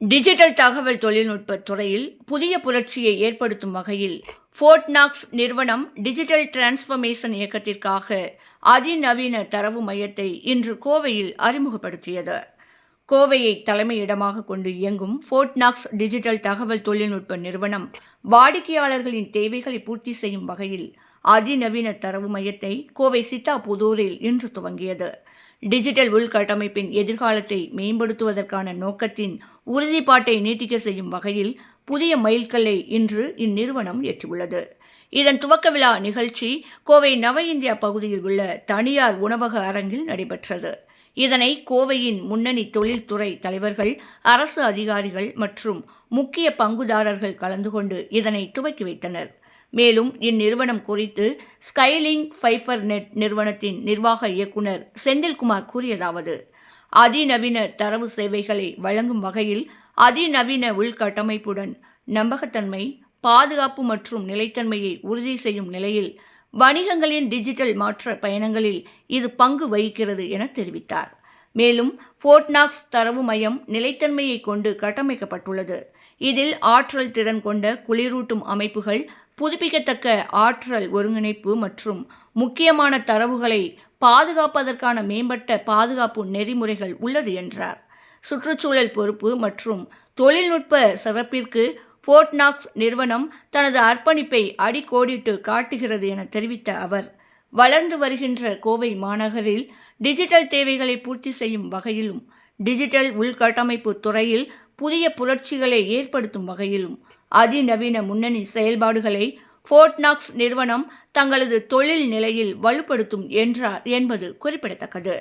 Digital தகவல் தொழில்நுட்ப துறையில் புதிய புரட்சியை ஏற்படுத்தும் வகையில் ஃபோர்ட்நாக்ஸ் நிறுவனம் டிஜிட்டல் டிரான்ஸ்ஃபர்மேஷன் இயக்கத்திற்காக அதிநவீன தரவு மையத்தை இன்று கோவையில் அறிமுகப்படுத்தியது. கோவையை தலைமையிடமாக கொண்டு இயங்கும் ஃபோர்ட்நாக்ஸ் டிஜிட்டல் தகவல் தொழில்நுட்ப நிறுவனம் வாடிக்கையாளர்களின் தேவைகளை பூர்த்தி செய்யும் வகையில் அதிநவீன தரவு மையத்தை கோவை சித்தாபுதூரில் இன்று துவங்கியது. டிஜிட்டல் உள்கட்டமைப்பின் எதிர்காலத்தை மேம்படுத்துவதற்கான நோக்கத்தின் உறுதிப்பாட்டை நீட்டிக்க செய்யும் வகையில் புதிய மைல்கல்லை இன்று இந்நிறுவனம் ஏற்றியுள்ளது. இதன் துவக்க விழா நிகழ்ச்சி கோவை நவ இந்தியா பகுதியில் உள்ள தனியார் உணவக அரங்கில் நடைபெற்றது. இதனை கோவையின் முன்னணி தொழில்துறை தலைவர்கள் அரசு அதிகாரிகள் மற்றும் முக்கிய பங்குதாரர்கள் கலந்து கொண்டு இதனை துவக்கி வைத்தனர். மேலும் இந்நிறுவனம் குறித்து ஸ்கைலிங் ஃபைபர் நெட் நிறுவனத்தின் நிர்வாக இயக்குனர் செந்தில்குமார் கூறியதாவது அதிநவீன தரவு சேவைகளை வழங்கும் வகையில் அதிநவீன உள்கட்டமைப்புடன் நம்பகத்தன்மை பாதுகாப்பு மற்றும் நிலைத்தன்மையை உறுதி செய்யும் நிலையில் வணிகங்களின் டிஜிட்டல் மாற்ற பயணங்களில் இது பங்கு வகிக்கிறது என தெரிவித்தார். மேலும் ஃபோர்ட்நாக்ஸ் தரவு மையம் நிலைத்தன்மையை கொண்டு கட்டமைக்கப்பட்டுள்ளது. இதில் ஆற்றல் திறன் கொண்ட குளிரூட்டும் அமைப்புகள் புதுப்பிக்கத்தக்க ஆற்றல் ஒருங்கிணைப்பு மற்றும் முக்கியமான தரவுகளை பாதுகாப்பதற்கான மேம்பட்ட பாதுகாப்பு நெறிமுறைகள் உள்ளது என்றார். சுற்றுச்சூழல் பொறுப்பு மற்றும் தொழில்நுட்ப சிறப்பிற்கு ஃபோர்ட்நாக்ஸ் நிறுவனம் தனது அர்ப்பணிப்பை அடிக்கோடிட்டு காட்டுகிறது என தெரிவித்த அவர் வளர்ந்து வருகின்ற கோவை மாநகரில் டிஜிட்டல் தேவைகளை பூர்த்தி செய்யும் வகையிலும் டிஜிட்டல் உள்கட்டமைப்பு துறையில் புதிய புரட்சிகளை ஏற்படுத்தும் வகையிலும் அதிநவீன முன்னணி செயல்பாடுகளை ஃபோர்ட்நாக்ஸ் நிறுவனம் தங்களது தொழில் நிலையில் வலுப்படுத்தும் என்றார் என்பது குறிப்பிடத்தக்கது.